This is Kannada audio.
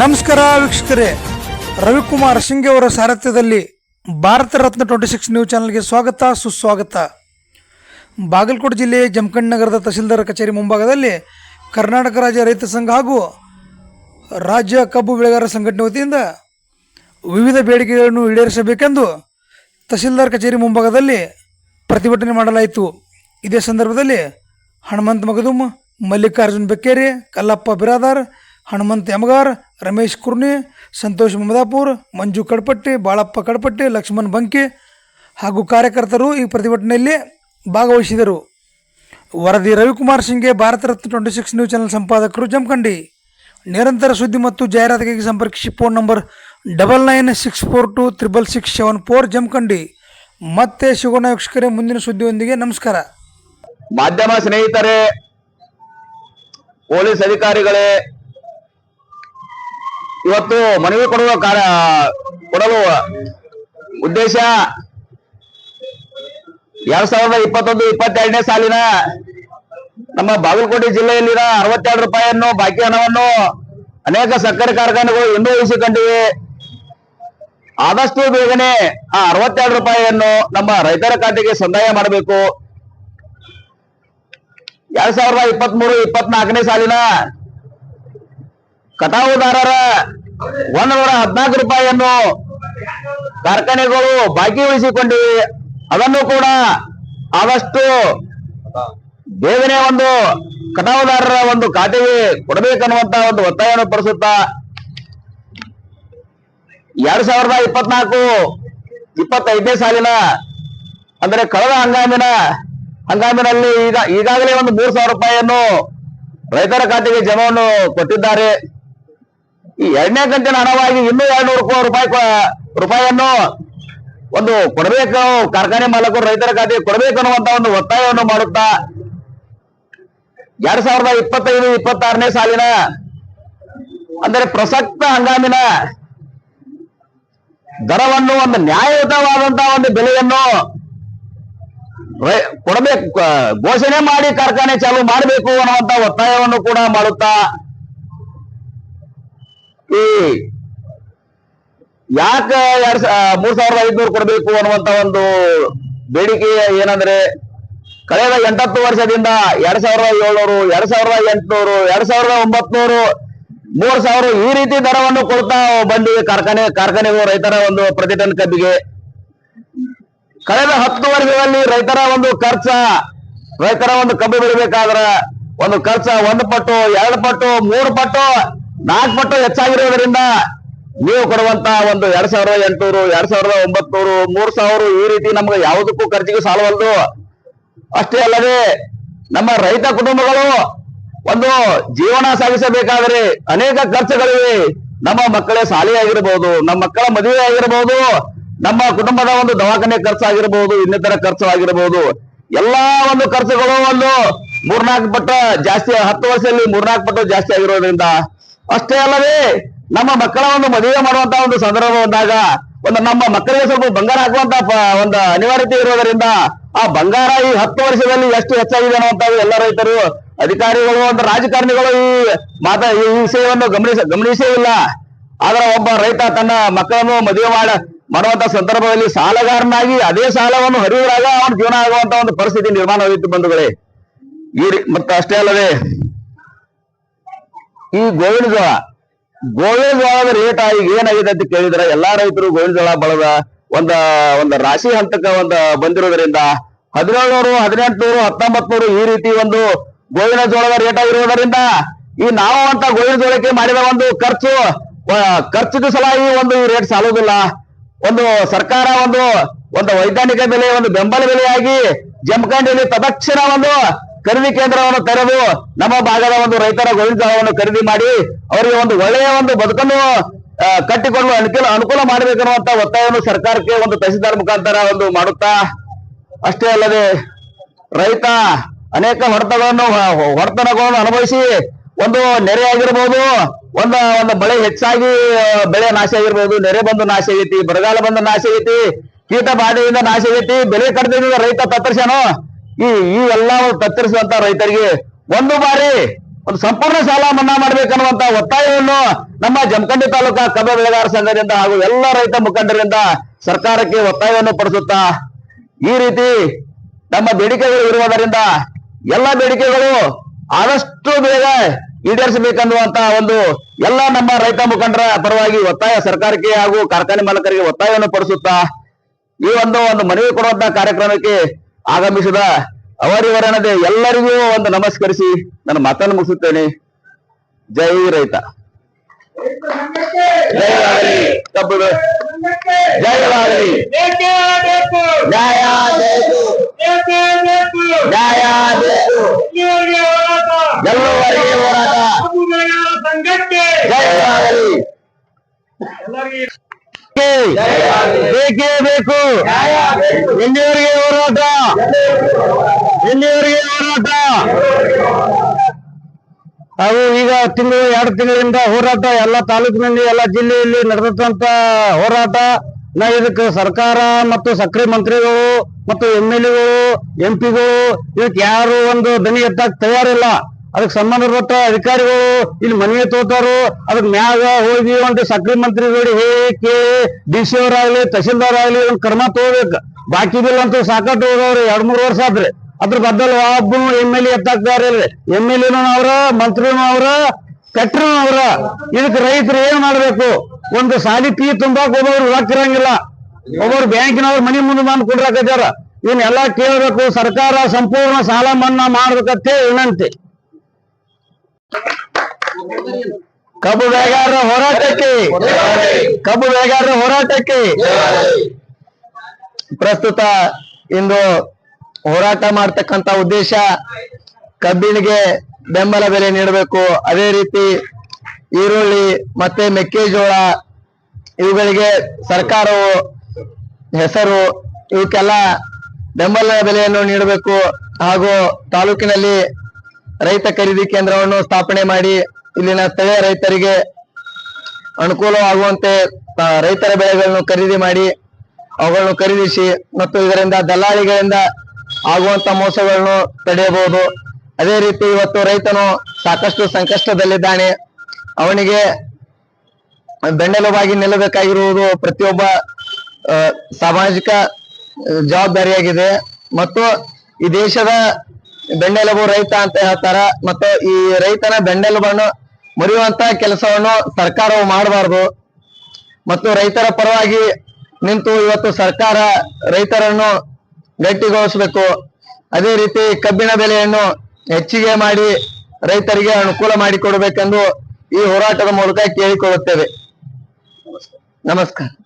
ನಮಸ್ಕಾರ ವೀಕ್ಷಕರೇ. ರವಿಕುಮಾರ್ ಸಿಂಗ್ ಅವರ ಸಾರಥ್ಯದಲ್ಲಿ Bharat Ratna twenty six news ಚಾನಲ್ಗೆ ಸ್ವಾಗತ, ಸುಸ್ವಾಗತ. ಬಾಗಲಕೋಟೆ ಜಿಲ್ಲೆಯ ಜಮಖಂಡ್ ನಗರದ ತಹಸೀಲ್ದಾರ್ ಕಚೇರಿ ಮುಂಭಾಗದಲ್ಲಿ ಕರ್ನಾಟಕ ರಾಜ್ಯ ರೈತ ಸಂಘ ಹಾಗೂ ರಾಜ್ಯ ಕಬ್ಬು ಬೆಳೆಗಾರರ ಸಂಘಟನೆ ವತಿಯಿಂದ ವಿವಿಧ ಬೇಡಿಕೆಗಳನ್ನು ಈಡೇರಿಸಬೇಕೆಂದು ತಹಸೀಲ್ದಾರ್ ಕಚೇರಿ ಮುಂಭಾಗದಲ್ಲಿ ಪ್ರತಿಭಟನೆ ಮಾಡಲಾಯಿತು. ಇದೇ ಸಂದರ್ಭದಲ್ಲಿ ಹನುಮಂತ್ ಮಗದುಮ್, ಮಲ್ಲಿಕಾರ್ಜುನ್ ಬೆಕ್ಕೇರಿ, ಕಲ್ಲಪ್ಪ ಬಿರಾದಾರ್ ಹನುಮಂತ್ ಯಮಗಾರ್, ರಮೇಶ್ ಕುರ್ನಿ ಸಂತೋಷ್ ಮಮದಾಪುರ್, ಮಂಜು ಕಡಪಟ್ಟಿ, ಬಾಳಪ್ಪ ಕಡಪಟ್ಟಿ, ಲಕ್ಷ್ಮಣ್ ಬಂಕಿ ಹಾಗೂ ಕಾರ್ಯಕರ್ತರು ಈ ಪ್ರತಿಭಟನೆಯಲ್ಲಿ ಭಾಗವಹಿಸಿದರು. ವರದಿ Ravikumar ಸಿಂಗ್ಗೆ Bharat Ratna twenty six news channel ಸಂಪಾದಕರು Jamkhandi. ನಿರಂತರ ಸುದ್ದಿ ಮತ್ತು ಜಾಹೀರಾತಿಗಾಗಿ ಸಂಪರ್ಕಿಸಿ phone number double nine six four two triple six seven four Jamkhandi. ಮತ್ತೆ ಶಿವಣ್ಣ ವೀಕ್ಷಕರೇ, ಮುಂದಿನ ಸುದ್ದಿಯೊಂದಿಗೆ ನಮಸ್ಕಾರ. ಮಾಧ್ಯಮ ಸ್ನೇಹಿತರೆ, ಪೊಲೀಸ್ ಅಧಿಕಾರಿಗಳೇ ಇವತ್ತು ಮನವಿ ಕೊಡುವ ಕಾರ್ಯ, ಕೊಡಲು ಉದ್ದೇಶ ಎರಡ್ ಸಾವಿರದ ಇಪ್ಪತ್ತೊಂದು, ಇಪ್ಪತ್ತೆರಡನೇ ಸಾಲಿನ ನಮ್ಮ ಬಾಗಲಕೋಟೆ ಜಿಲ್ಲೆಯಲ್ಲಿನ ಅರವತ್ತೆರಡು ರೂಪಾಯಿಯನ್ನು ಬಾಕಿ ಹಣವನ್ನು ಅನೇಕ ಸಕ್ಕರೆ ಕಾರ್ಖಾನೆಗಳು ಇನ್ನೂ ಉಳಿಸಿಕೊಂಡಿವೆ ಆದಷ್ಟು ಬೇಗನೆ ಆ ಅರವತ್ತೆರಡು ರೂಪಾಯಿಯನ್ನು ನಮ್ಮ ರೈತರ ಖಾತೆಗೆ ಸಂದಾಯ ಮಾಡಬೇಕು. ಎರಡ್ ಸಾವಿರದ ಇಪ್ಪತ್ತ್ ಮೂರು ಇಪ್ಪತ್ನಾಲ್ಕನೇ ಸಾಲಿನ ಕಟಾವುದಾರರ ಒಂದ್ ನೂರ ಹದಿನಾಲ್ಕು ರೂಪಾಯಿಯನ್ನು ಕಾರ್ಖಾನೆಗಳು ಬಾಕಿ ಉಳಿಸಿಕೊಂಡಿವೆ ಅದನ್ನು ಕೂಡ ಆದಷ್ಟು ಬೇಗನೆ ಒಂದು ಕಟಾವುದಾರರ ಒಂದು ಖಾತೆಗೆ ಕೊಡಬೇಕನ್ನುವಂತ ಒಂದು ಒತ್ತಾಯವನ್ನು ಪಡಿಸುತ್ತಾ ಎರಡ್ ಸಾವಿರದ ಇಪ್ಪತ್ನಾಲ್ಕು, ಇಪ್ಪತ್ತೈದನೇ ಸಾಲಿನ ಅಂದ್ರೆ ಕಳೆದ ಹಂಗಾಮಿನ ಹಂಗಾಮಿನಲ್ಲಿ ಈಗ ಈಗಾಗಲೇ ಒಂದು ಮೂರು ಸಾವಿರ ರೂಪಾಯಿಯನ್ನು ರೈತರ ಖಾತೆಗೆ ಜಮವನ್ನು ಕೊಟ್ಟಿದ್ದಾರೆ. ಈ ಎರಡನೇ ಕಂತಿನ ಹಣವಾಗಿ ಇನ್ನೂ ಎರಡು ನೂರು ರೂಪಾಯಿ ರೂಪಾಯಿಯನ್ನು ಒಂದು ಕೊಡಬೇಕು ಕಾರ್ಖಾನೆ ಮಾಲಕರು ರೈತರ ಖಾತೆಗೆ ಕೊಡಬೇಕು ಅನ್ನುವಂತ ಒಂದು ಒತ್ತಾಯವನ್ನು ಮಾಡುತ್ತಾ ಎರಡ್ ಸಾವಿರದ ಇಪ್ಪತ್ತೈದು, ಇಪ್ಪತ್ತಾರನೇ ಸಾಲಿನ ಅಂದರೆ ಪ್ರಸಕ್ತ ಹಂಗಾಮಿನ ದರವನ್ನು ಒಂದು ನ್ಯಾಯಯುತವಾದಂತಹ ಒಂದು ಬೆಲೆಯನ್ನು ಕೊಡಬೇಕು, ಘೋಷಣೆ ಮಾಡಿ ಕಾರ್ಖಾನೆ ಚಾಲು ಮಾಡಬೇಕು ಅನ್ನುವಂತ ಒತ್ತಾಯವನ್ನು ಕೂಡ ಮಾಡುತ್ತಾ ಈ ಯಾಕೆ ಎರಡ್ ಮೂರ್ ಸಾವಿರದ ಐದ್ನೂರು ಕೊಡಬೇಕು ಅನ್ನುವಂತ ಒಂದು ಬೇಡಿಕೆ ಏನಂದ್ರೆ, ಕಳೆದ ಎಂಟತ್ತು ವರ್ಷದಿಂದ ಎರಡ್ ಸಾವಿರದ ಏಳ್ನೂರು, ಎರಡ್ ಸಾವಿರದ ಎಂಟುನೂರು, ಎರಡ್ ಸಾವಿರದ ಒಂಬತ್ನೂರು, ಮೂರ್ ಸಾವಿರ ಈ ರೀತಿ ದರವನ್ನು ಕೊಡ್ತಾ ಬಂದಿವೆ ಕಾರ್ಖಾನೆ ಕಾರ್ಖಾನೆಗೂ ರೈತರ ಒಂದು ಪ್ರತಿ ಟನ್ ಕಬ್ಬಿಗೆ. ಕಳೆದ ಹತ್ತು ವರ್ಷದಲ್ಲಿ ರೈತರ ಒಂದು ಖರ್ಚ, ರೈತರ ಒಂದು ಕಬ್ಬು ಬೆಳಿಬೇಕಾದ್ರ ಒಂದು ಖರ್ಚ ಒಂದು ಪಟ್ಟು, ಎರಡು ಪಟ್ಟು, ಮೂರು ಪಟ್ಟು ನಾಲ್ಕು ಪಟ್ಟು ಹೆಚ್ಚಾಗಿರೋದ್ರಿಂದ ನೀವು ಕೊಡುವಂತ ಒಂದು ಎರಡ್ ಸಾವಿರದ ಎಂಟುನೂರು, ಎರಡ್ ಸಾವಿರದ ಒಂಬತ್ನೂರು, ಮೂರ್ ಸಾವಿರ ಈ ರೀತಿ ನಮ್ಗೆ ಯಾವುದಕ್ಕೂ ಖರ್ಚಿಗೆ ಸಾಲವಲ್ದು. ಅಷ್ಟೇ ಅಲ್ಲದೆ ನಮ್ಮ ರೈತ ಕುಟುಂಬಗಳು ಒಂದು ಜೀವನ ಸಾಗಿಸಬೇಕಾದರೆ ಅನೇಕ ಖರ್ಚುಗಳಿವೆ. ನಮ್ಮ ಮಕ್ಕಳ ಶಾಲೆ ಆಗಿರಬಹುದು ನಮ್ಮ ಮಕ್ಕಳ ಮದುವೆ ಆಗಿರಬಹುದು ನಮ್ಮ ಕುಟುಂಬದ ಒಂದು ದವಾಖಾನೆ ಖರ್ಚಾಗಿರಬಹುದು ಇನ್ನಿತರ ಖರ್ಚು ಆಗಿರಬಹುದು ಎಲ್ಲಾ ಒಂದು ಖರ್ಚುಗಳು ಒಂದು ಮೂರ್ನಾಲ್ಕು ಪಟ್ಟ ಜಾಸ್ತಿ, ಹತ್ತು ವರ್ಷದಲ್ಲಿ ಮೂರ್ನಾಲ್ಕು ಪಟ್ಟು ಜಾಸ್ತಿ ಆಗಿರೋದ್ರಿಂದ ಅಷ್ಟೇ ಅಲ್ಲವೇ ನಮ್ಮ ಮಕ್ಕಳ ಒಂದು ಮದುವೆ ಮಾಡುವಂತ ಒಂದು ಸಂದರ್ಭ ಬಂದಾಗ ಒಂದು ನಮ್ಮ ಮಕ್ಕಳಿಗೆ ಸ್ವಲ್ಪ ಬಂಗಾರ ಹಾಕುವಂತ ಒಂದು ಅನಿವಾರ್ಯತೆ ಇರೋದರಿಂದ ಆ ಬಂಗಾರ ಈ ಹತ್ತು ವರ್ಷದಲ್ಲಿ ಎಷ್ಟು ಹೆಚ್ಚಾಗಿದೆ ಅನ್ನುವಂತ ಎಲ್ಲ ರೈತರು, ಅಧಿಕಾರಿಗಳು, ಒಂದು ರಾಜಕಾರಣಿಗಳು ಈ ಮಾತಾ, ಈ ವಿಷಯವನ್ನು ಗಮನಿಸ, ಗಮನಿಸೇ ಇಲ್ಲ. ಆದ್ರೆ ಒಬ್ಬ ರೈತ ತನ್ನ ಮಕ್ಕಳನ್ನು ಮದುವೆ ಮಾಡ, ಮಾಡುವಂತ ಸಂದರ್ಭದಲ್ಲಿ ಸಾಲಗಾರನಾಗಿ ಅದೇ ಸಾಲವನ್ನು ಹರಿಯುವಾಗ ಅವನ ಜೀವನ ಆಗುವಂತ ಒಂದು ಪರಿಸ್ಥಿತಿ ನಿರ್ಮಾಣವಾಗಿತ್ತು ಬಂಧುಗಳೇ. ಈ ಮತ್ತೆ ಅಷ್ಟೇ ಅಲ್ಲದೆ ಈ ಗೋವಿನ ಜೋಳ. ಗೋವಿನ ಜೋಳದ ರೇಟ್ ಈಗ ಏನಾಗಿದೆ ಅಂತ ಕೇಳಿದ್ರೆ ಎಲ್ಲಾ ರೈತರು ಗೋವಿನ ಜೋಳ ಬಳದ ಒಂದ, ಒಂದು ರಾಶಿ ಹಂತಕ್ಕೆ ಒಂದು ಬಂದಿರೋದ್ರಿಂದ ಹದಿನೇಳ್ನೂರು, ಹದಿನೆಂಟುನೂರು ಹತ್ತೊಂಬತ್ ನೂರು ಈ ರೀತಿ ಒಂದು ಗೋವಿನ ಜೋಳದ ರೇಟ್ ಆಗಿರುವುದರಿಂದ ಈ ನಾವು ಅಂತ ಗೋವಿನ ಜೋಳಕ್ಕೆ ಮಾಡಿದ ಒಂದು ಖರ್ಚು ಖರ್ಚು ಖರ್ಚಿಗೆ ಈ ಒಂದು ರೇಟ್ ಸಾಲೋದಿಲ್ಲ ಒಂದು ಸರ್ಕಾರ ಒಂದು ಒಂದು ವೈಜ್ಞಾನಿಕ ಬೆಲೆ, ಒಂದು ಬೆಂಬಲ ಬೆಲೆಯಾಗಿ ಜಮಖಂಡಿಯಲ್ಲಿ ತದಕ್ಷಣ ಒಂದು ಖರೀದಿ ಕೇಂದ್ರವನ್ನು ತೆರೆದು ನಮ್ಮ ಭಾಗದ ಒಂದು ರೈತರ ಗೋವಿನ ಜಾಗವನ್ನು ಖರೀದಿ ಮಾಡಿ ಅವರಿಗೆ ಒಂದು ಒಳ್ಳೆಯ ಒಂದು ಬದುಕನ್ನು ಕಟ್ಟಿಕೊಳ್ಳಲು ಅನುಕೂಲ ಅನುಕೂಲ ಮಾಡಬೇಕನ್ನುವಂತ ಒತ್ತಾಯವನ್ನು ಸರ್ಕಾರಕ್ಕೆ ಒಂದು ತಹಸೀಲ್ದಾರ್ ಮುಖಾಂತರ ಒಂದು ಮಾಡುತ್ತಾ ಅಷ್ಟೇ ಅಲ್ಲದೆ ರೈತ ಅನೇಕ ಹೊಡೆತಗಳನ್ನು ಹೊಡೆತನಗಳನ್ನು ಅನುಭವಿಸಿ ಒಂದು ನೆರೆ ಆಗಿರ್ಬೋದು, ಒಂದು ಒಂದು ಬೆಳೆ ಹೆಚ್ಚಾಗಿ ಬೆಳೆ ನಾಶ ಆಗಿರ್ಬೋದು, ನೆರೆ ಬಂದು ನಾಶ ಆಗೈತಿ, ಬರಗಾಲ ಬಂದು ನಾಶ ಆಗೈತಿ ಕೀಟ ಬಾಧೆಯಿಂದ ನಾಶ ಆಗೈತಿ ಬೆಲೆ ಕಡಿತದಿಂದ ರೈತ ತತ್ತರಿಸ್ಯಾನೋ ಈ ಈ ಎಲ್ಲವೂ ತತ್ತರಿಸುವಂತ ರೈತರಿಗೆ ಒಂದು ಬಾರಿ ಒಂದು ಸಂಪೂರ್ಣ ಸಾಲ ಮನ್ನಾ ಮಾಡ್ಬೇಕನ್ನುವಂತ ಒತ್ತಾಯವನ್ನು ನಮ್ಮ ಜಮಖಂಡಿ ತಾಲೂಕಾ ಕಬ್ಬ ಬೆಳೆಗಾರ ಸಂಘದಿಂದ ಹಾಗೂ ಎಲ್ಲ ರೈತ ಮುಖಂಡರಿಂದ ಸರ್ಕಾರಕ್ಕೆ ಒತ್ತಾಯವನ್ನು ಪಡಿಸುತ್ತಾ ಈ ರೀತಿ ನಮ್ಮ ಬೇಡಿಕೆಗಳು ಇರುವುದರಿಂದ ಎಲ್ಲ ಬೇಡಿಕೆಗಳು ಆದಷ್ಟು ಬೇಗ ಈಡೇರಿಸಬೇಕನ್ನುವಂತ ಒಂದು ಎಲ್ಲ ನಮ್ಮ ರೈತ ಮುಖಂಡರ ಪರವಾಗಿ ಒತ್ತಾಯ ಸರ್ಕಾರಕ್ಕೆ ಹಾಗೂ ಕಾರ್ಖಾನೆ ಮಾಲಕರಿಗೆ ಒತ್ತಾಯವನ್ನು ಪಡಿಸುತ್ತಾ ಈ ಒಂದು ಒಂದು ಮನವಿ ಕೊಡುವಂತ ಕಾರ್ಯಕ್ರಮಕ್ಕೆ ಆಗಮಿಸಿದ ಅವರಿವರನದೆ ಎಲ್ಲರಿಗೂ ಒಂದು ನಮಸ್ಕರಿಸಿ ನನ್ನ ಮಾತನ್ನು ಮುಗಿಸುತ್ತೇನೆ. ಜೈ ರೈತ. ಕಬ್ಬು ಜಯವಾಗಲಿ ಬೇಕೇ ಬೇಕು. ಇಲ್ಲಿಯವರಿಗೆ ಹೋರಾಟ? ಇಲ್ಲಿಯವರಿಗೆ ಹೋರಾಟ? ಹಾಗೂ ಈಗ ತಿಂಗಳು, ಎರಡು ತಿಂಗಳಿಂದ ಹೋರಾಟ, ಎಲ್ಲ ತಾಲೂಕಿನಲ್ಲಿ, ಎಲ್ಲ ಜಿಲ್ಲೆಯಲ್ಲಿ ನಡೆದಂತ ಹೋರಾಟ. ನಾ ಇದಕ್ಕೆ ಸರ್ಕಾರ ಮತ್ತು ಸಕ್ರಿ ಮಂತ್ರಿಗಳು ಮತ್ತು ಎಂ ಎಲ್ ಎಗಳು, ಎಂ ಇದಕ್ಕೆ ಯಾರು ಒಂದು ದನಿ ಎತ್ತಾಕ್ ತಯಾರಿಲ್ಲ. ಅದಕ್ಕೆ ಸಂಬಂಧಪಟ್ಟ ಅಧಿಕಾರಿಗಳು ಇಲ್ಲಿ ಮನೆಗೆ ತೋತಾರು ಅದಕ್ಕೆ ಮ್ಯಾಗ ಹೋಗಿ ಒಂದು ಸಕ್ರಿ ಮಂತ್ರಿಗಳು ಹೇಳಿ ಡಿ ಸಿ ಅವರಾಗ್ಲಿ, ತಹಶೀಲ್ದಾರ್ ಆಗ್ಲಿ ಒಂದು ಕ್ರಮ ತಗೋಬೇಕು. ಬಾಕಿ ಬಿಲ್ ಅಂತೂ ಸಾಕಷ್ಟು ಹೋದವ್ರಿ, ಎರಡ್ ಮೂರು ವರ್ಷ ಆದ್ರಿ ಅದ್ರ ಬದಲು ಒಬ್ಬನು ಎಂ ಎಲ್ ಎ ಎತ್ತಾಕ್ತಾರೆ ಎಂ ಎಲ್ ಎನು ಅವ್ರ, ಮಂತ್ರಿನೂ ಅವ್ರ ಕಟ್ರು ಅವ್ರ. ಇದಕ್ಕೆ ರೈತರು ಏನ್ ಮಾಡ್ಬೇಕು? ಒಂದು ಸಾಲಿ ಪಿ ತುಂಬಾಕ್ ಒಬ್ಬೊಬ್ರು ರೊಕ್ಕ ಒಬ್ಬರು ಬ್ಯಾಂಕಿನವ್ರು ಮನಿ ಮುಂದೆ ಬಂದು ಕೊಡ್ರಾಕತ್ತಾರ ಇವನ್ನೆಲ್ಲ ಕೇಳಬೇಕು, ಸರ್ಕಾರ ಸಂಪೂರ್ಣ ಸಾಲ ಮನ್ನಾ ಮಾಡ್ಬೇಕಂತೆ ವಿನಂತಿ. ಕಬ್ಬು ಬೇಗಾರರ ಹೋರಾಟಕ್ಕೆ. ಕಬ್ಬು ಬೇಗಾರ ಹೋರಾಟಕ್ಕೆ. ಪ್ರಸ್ತುತ ಇಂದು ಹೋರಾಟ ಮಾಡ್ತಕ್ಕಂತ ಉದ್ದೇಶ ಕಬ್ಬಿಣಿಗೆ ಬೆಂಬಲ ಬೆಲೆ ನೀಡಬೇಕು. ಅದೇ ರೀತಿ ಈರುಳ್ಳಿ ಮತ್ತೆ ಮೆಕ್ಕೆಜೋಳ ಇವುಗಳಿಗೆ ಸರ್ಕಾರವು ಹೆಸರು, ಇವಕ್ಕೆಲ್ಲ ಬೆಂಬಲ ಬೆಲೆಯನ್ನು ನೀಡಬೇಕು. ಹಾಗೂ ತಾಲೂಕಿನಲ್ಲಿ ರೈತ ಖರೀದಿ ಕೇಂದ್ರವನ್ನು ಸ್ಥಾಪನೆ ಮಾಡಿ ಇಲ್ಲಿನ ಸ್ಥಳೀಯ ರೈತರಿಗೆ ಅನುಕೂಲವಾಗುವಂತೆ ರೈತರ ಬೆಳೆಗಳನ್ನು ಖರೀದಿ ಮಾಡಿ ಅವುಗಳನ್ನು ಖರೀದಿಸಿ ಮತ್ತು ಇದರಿಂದ ದಲ್ಲಾಳಿಗಳಿಂದ ಆಗುವಂತ ಮೋಸಗಳನ್ನು ತಡೆಯಬಹುದು. ಅದೇ ರೀತಿ ಇವತ್ತು ರೈತನು ಸಾಕಷ್ಟು ಸಂಕಷ್ಟದಲ್ಲಿದ್ದಾನೆ. ಅವನಿಗೆ ಬೆನ್ನೆಲುಬಾಗಿ ನಿಲ್ಲಬೇಕಾಗಿರುವುದು ಪ್ರತಿಯೊಬ್ಬ ಸಾಮಾಜಿಕ ಜವಾಬ್ದಾರಿಯಾಗಿದೆ. ಮತ್ತು ಈ ದೇಶದ ಬೆನ್ನೆಲುಬು ರೈತ ಅಂತ ಹೇಳ್ತಾರ. ಮತ್ತು ಈ ರೈತನ ಬೆಂಡೆಲುಬನ್ನು ಮುರಿಯುವಂತ ಕೆಲಸವನ್ನು ಸರ್ಕಾರವು ಮಾಡಬಾರದು. ಮತ್ತು ರೈತರ ಪರವಾಗಿ ನಿಂತು ಇವತ್ತು ಸರ್ಕಾರ ರೈತರನ್ನು ಗಟ್ಟಿಗೊಳಿಸಬೇಕು. ಅದೇ ರೀತಿ ಕಬ್ಬಿನ ಬೆಲೆಯನ್ನು ಹೆಚ್ಚಿಗೆ ಮಾಡಿ ರೈತರಿಗೆ ಅನುಕೂಲ ಮಾಡಿಕೊಡಬೇಕೆಂದು ಈ ಹೋರಾಟದ ಮೂಲಕ ಕೇಳಿಕೊಳ್ಳುತ್ತೇವೆ. ನಮಸ್ಕಾರ.